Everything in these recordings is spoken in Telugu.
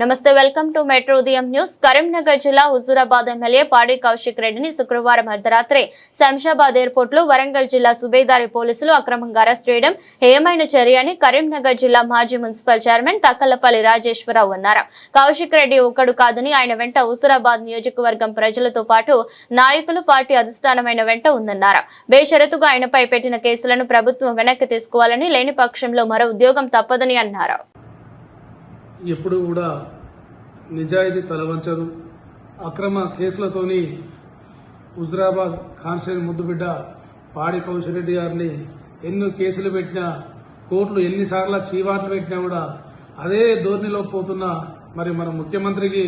నమస్తే welcome to metro Udayam news. Karimnagar జిల్లా హుజూరాబాద్ ఎమ్మెల్యే పాడి కౌశిక్ రెడ్డిని శుక్రవారం అర్ధరాత్రి శంషాబాద్ ఎయిర్పోర్ట్లో వరంగల్ జిల్లా సుబేదారి పోలీసులు అక్రమంగా అరెస్ట్ చేయడం హేయమైన చర్య అని కరీంనగర్ జిల్లా మాజీ మున్సిపల్ చైర్మన్ తక్కలపల్లి రాజేశ్వరరావు అన్నారు. కౌశిక్ రెడ్డి ఒక్కడు కాదని ఆయన వెంట హుజూరాబాద్ నియోజకవర్గం ప్రజలతో పాటు నాయకులు పార్టీ అధిష్టానమైన వెంట ఉందన్నారు. బేషరతుగా ఆయనపై పెట్టిన కేసులను ప్రభుత్వం వెనక్కి తీసుకోవాలని లేని పక్షంలో మరో ఉద్యోగం తప్పదని అన్నారు. ఎప్పుడు కూడా నిజాయితీ తలవంచదు. అక్రమ కేసులతోని హుజరాబాద్ కాన్స్టిట్యూషన్ ముద్దుబిడ్డ పాడి కౌశరెడ్డి గారిని ఎన్నో కేసులు పెట్టినా కోర్టులు ఎన్నిసార్లు చీవాట్లు పెట్టినా కూడా అదే ధోరణిలో పోతున్న మరి మన ముఖ్యమంత్రికి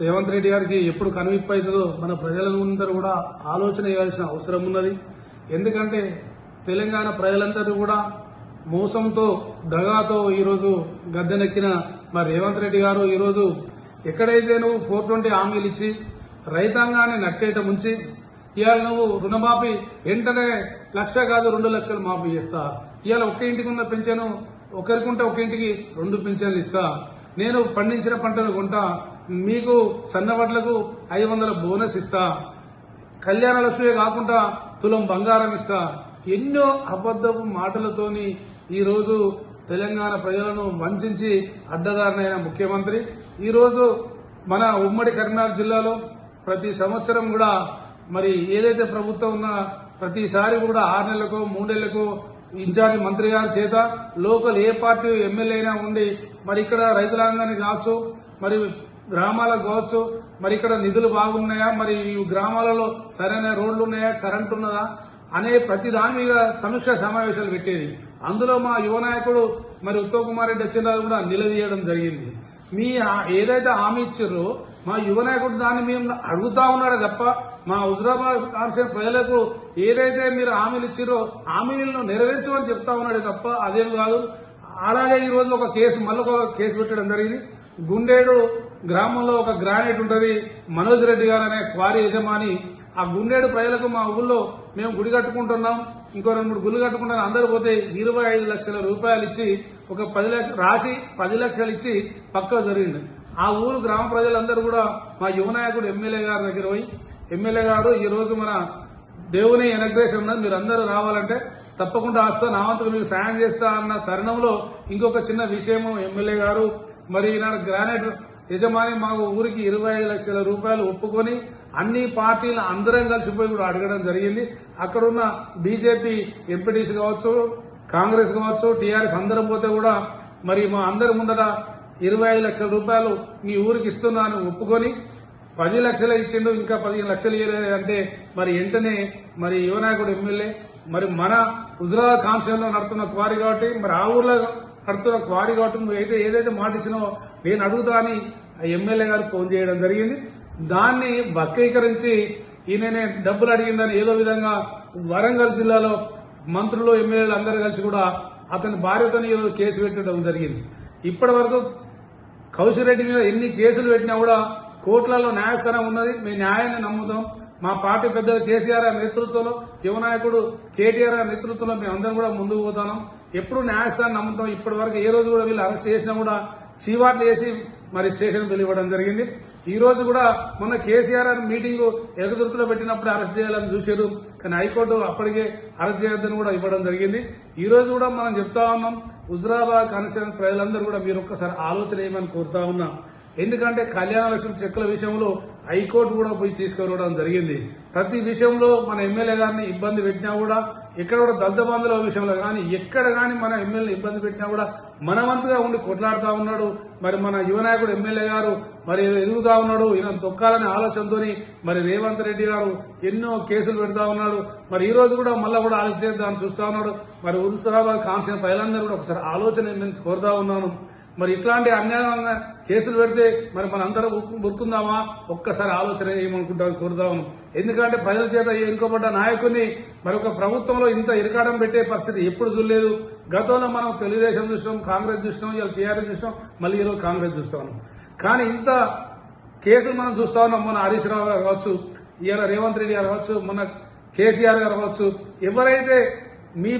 రేవంత్ రెడ్డి గారికి ఎప్పుడు కనువిప్పు అవుతుందో మన ప్రజలందరూ కూడా ఆలోచన చేయాల్సిన అవసరం ఉన్నది. ఎందుకంటే తెలంగాణ ప్రజలందరూ కూడా మోసంతో దగాతో ఈరోజు గద్దెనెక్కిన మరి రేవంత్ రెడ్డి గారు ఈరోజు ఎక్కడైతే నువ్వు ఫోర్ ట్వంటీ హామీలు ఇచ్చి రైతాంగాన్ని నట్టేట ముంచి ఇవాళ నువ్వు రుణమాఫీ వెంటనే లక్ష కాదు రెండు లక్షలు మాఫీ చేస్తా. ఇవాళ ఒక్క ఇంటికి ఉన్న పెంచాను ఒకరికుంటే ఒక ఇంటికి రెండు పెన్షన్లు ఇస్తా. నేను పండించిన పంటలు కొంటా మీకు సన్నవడ్లకు ఐదు వందల బోనస్ ఇస్తా. కళ్యాణ లక్ష్మి కాకుండా తులం బంగారం ఇస్తా. ఎన్నో అబద్ధపు మాటలతోని ఈరోజు తెలంగాణ ప్రజలను వంచి అడ్డదారినైన ముఖ్యమంత్రి. ఈరోజు మన ఉమ్మడి కరీంనగర్ జిల్లాలో ప్రతి సంవత్సరం కూడా మరి ఏదైతే ప్రభుత్వం ఉన్న ప్రతిసారి కూడా ఆరు నెలలకు మూడేళ్ళకు ఇన్ఛార్జ్ మంత్రి గారి చేత లోకల్ ఏ పార్టీ ఎమ్మెల్యే అయినా ఉండి మరి ఇక్కడ రైతులాంగాన్ని కావచ్చు మరి గ్రామాలకు కావచ్చు మరి ఇక్కడ నిధులు బాగున్నాయా మరి ఈ గ్రామాలలో సరైన రోడ్లు ఉన్నాయా కరెంట్ ఉన్నదా అనే ప్రతి దాని మీద సమీక్ష సమావేశాలు పెట్టేది. అందులో మా యువ నాయకుడు మరి ఉత్తమ్ కుమార్ రెడ్డి వచ్చిన కూడా నిలదీయడం జరిగింది. మీ ఏదైతే హామీ ఇచ్చారో మా యువ నాయకుడు దాన్ని మేము అడుగుతా ఉన్నాడే తప్ప మా హుజరాబాద్ కాన్స్టిట్యూషన్ ప్రజలకు ఏదైతే మీరు హామీలు ఇచ్చారో హామీలను నెరవేర్చమని చెప్తా ఉన్నాడే తప్ప అదేం కాదు. అలాగే ఈరోజు ఒక కేసు మళ్ళీ ఒక కేసు పెట్టడం జరిగింది. గుండేడు గ్రామంలో ఒక గ్రానైట్ ఉంటుంది. మనోజ్ రెడ్డి గారు అనే క్వారీ యజమాని. ఆ గుండేడు ప్రజలకు మా ఊళ్ళో మేము గుడి కట్టుకుంటున్నాం. ఇంకో రెండు మూడు గుళ్ళు కట్టుకుంటాను. అందరూ పోతే ఇరవై ఐదు లక్షల రూపాయలు ఇచ్చి ఒక పది లక్ష రాసి పది లక్షలు ఇచ్చి పక్క జరిగింది. ఆ ఊరు గ్రామ ప్రజలందరూ కూడా మా యువనాయకుడు ఎమ్మెల్యే గారి దగ్గర పోయి ఎమ్మెల్యే గారు ఈరోజు మన దేవుని ఎనగ్రేషన్ ఉన్నది మీరు అందరూ రావాలంటే తప్పకుండా వస్తా నా వంతుకు మీకు సాయం చేస్తా అన్న తరుణంలో ఇంకొక చిన్న విషయము. ఎమ్మెల్యే గారు మరి ఈనాడు గ్రానైట్ యజమాని మాకు ఊరికి ఇరవై ఐదు లక్షల రూపాయలు ఒప్పుకొని అన్ని పార్టీలు అందరం కలిసిపోయి కూడా అడగడం జరిగింది. అక్కడున్న బీజేపీ ఎంపీటీసీ కావచ్చు కాంగ్రెస్ కావచ్చు టీఆర్ఎస్ అందరం పోతే కూడా మరి మా అందరి ముందట ఇరవై ఐదు లక్షల రూపాయలు మీ ఊరికి ఇస్తున్నా అని ఒప్పుకొని పది లక్షలు ఇచ్చిండు ఇంకా పదిహేను లక్షలు ఇవ్వలేదు అంటే మరి వెంటనే మరి యువనాయకుడు ఎమ్మెల్యే మరి మన హుజరాబాద్ కాన్స్టిట్యూన్లో నడుతున్న క్వారీ కాబట్టి మరి ఆ ఊర్లో నడుతున్న క్వారీ కాబట్టి నువ్వు అయితే ఏదైతే మాట ఇచ్చినావో నేను అడుగుతా అని ఎమ్మెల్యే గారు ఫోన్ చేయడం జరిగింది. దాన్ని వక్రీకరించి ఈయననే డబ్బులు అడిగిందని ఏదో విధంగా వరంగల్ జిల్లాలో మంత్రులు ఎమ్మెల్యేలు అందరూ కలిసి కూడా అతని భార్యతో ఈరోజు కేసు పెట్టడం జరిగింది. ఇప్పటి వరకు కౌశిరెడ్డి మీద ఎన్ని కేసులు పెట్టినా కూడా కోర్టులలో న్యాయస్థానం ఉన్నది మేము న్యాయాన్ని నమ్ముతాం. మా పార్టీ పెద్దలు కేసీఆర్ నేతృత్వంలో యువ నాయకుడు కేటీఆర్ నేతృత్వంలో మేము అందరం కూడా ముందుకు పోతాం ఎప్పుడు న్యాయస్థానం నమ్ముతాం ఇప్పటి వరకు ఏ రోజు కూడా వీళ్ళు అరెస్ట్ చేసినా కూడా చీవాట్లు చేసి మరి స్టేషన్ బిల్ ఇవ్వడం జరిగింది. ఈ రోజు కూడా మొన్న కేసీఆర్ గారి మీటింగ్ ఎగదుర్తిలో పెట్టినప్పుడు అరెస్ట్ చేయాలని చూశారు. కానీ హైకోర్టు అప్పటికే అరెస్ట్ చేయొద్దని కూడా ఇవ్వడం జరిగింది. ఈ రోజు కూడా మనం చెప్తా ఉన్నాం హుజరాబాద్ కాన్స్టిట్యూషన్ ప్రజలందరూ కూడా మీరు ఒక్కసారి ఆలోచన చేయమని కోరుతా ఉన్నాం. ఎందుకంటే కళ్యాణ లక్ష్మి చెక్కుల విషయంలో హైకోర్టు కూడా పోయి తీసుకురావడం జరిగింది. ప్రతి విషయంలో మన ఎమ్మెల్యే గారిని ఇబ్బంది పెట్టినా కూడా ఎక్కడ కూడా దళిత విషయంలో కానీ ఎక్కడ కానీ మన ఎమ్మెల్యే ఇబ్బంది పెట్టినా కూడా మనవంతుగా ఉండి కొట్లాడుతూ ఉన్నాడు. మరి మన యువనాయకుడు ఎమ్మెల్యే గారు మరి ఎదుగుతా ఉన్నాడు. ఈయన తొక్కాలనే ఆలోచనతోని మరి రేవంత్ రెడ్డి గారు ఎన్నో కేసులు పెడతా ఉన్నాడు. మరి ఈ రోజు కూడా మళ్ళీ కూడా ఆలోచన దాన్ని చూస్తా ఉన్నాడు. మరి హుజరాబాద్ కాన్స్టిట్యూషన్ ప్రజలందరూ కూడా ఒకసారి ఆలోచన కోరుతా ఉన్నాను. మరి ఇట్లాంటి అన్యాయంగా కేసులు పెడితే మరి మన అందరూ గుర్తుందామా ఒక్కసారి ఆలోచన చేయమనుకుంటామని కోరుదాము ఎందుకంటే ప్రజల చేత ఎన్నుకోబడ్డ నాయకుడిని మరి ఒక ప్రభుత్వంలో ఇంత ఇరకాడం పెట్టే పరిస్థితి ఎప్పుడు చూడలేదు. గతంలో మనం తెలుగుదేశం చూసినాం కాంగ్రెస్ చూసినాం ఇలా టీఆర్ఎస్ చూసినాం మళ్ళీ ఈరోజు కాంగ్రెస్ చూస్తా కానీ ఇంత కేసులు మనం చూస్తా ఉన్నాం. మన హరీష్ రావు గారు కావచ్చు ఇవాళ రేవంత్ రెడ్డి గారు కావచ్చు మన కేసీఆర్ గారు కావచ్చు ఎవరైతే మీ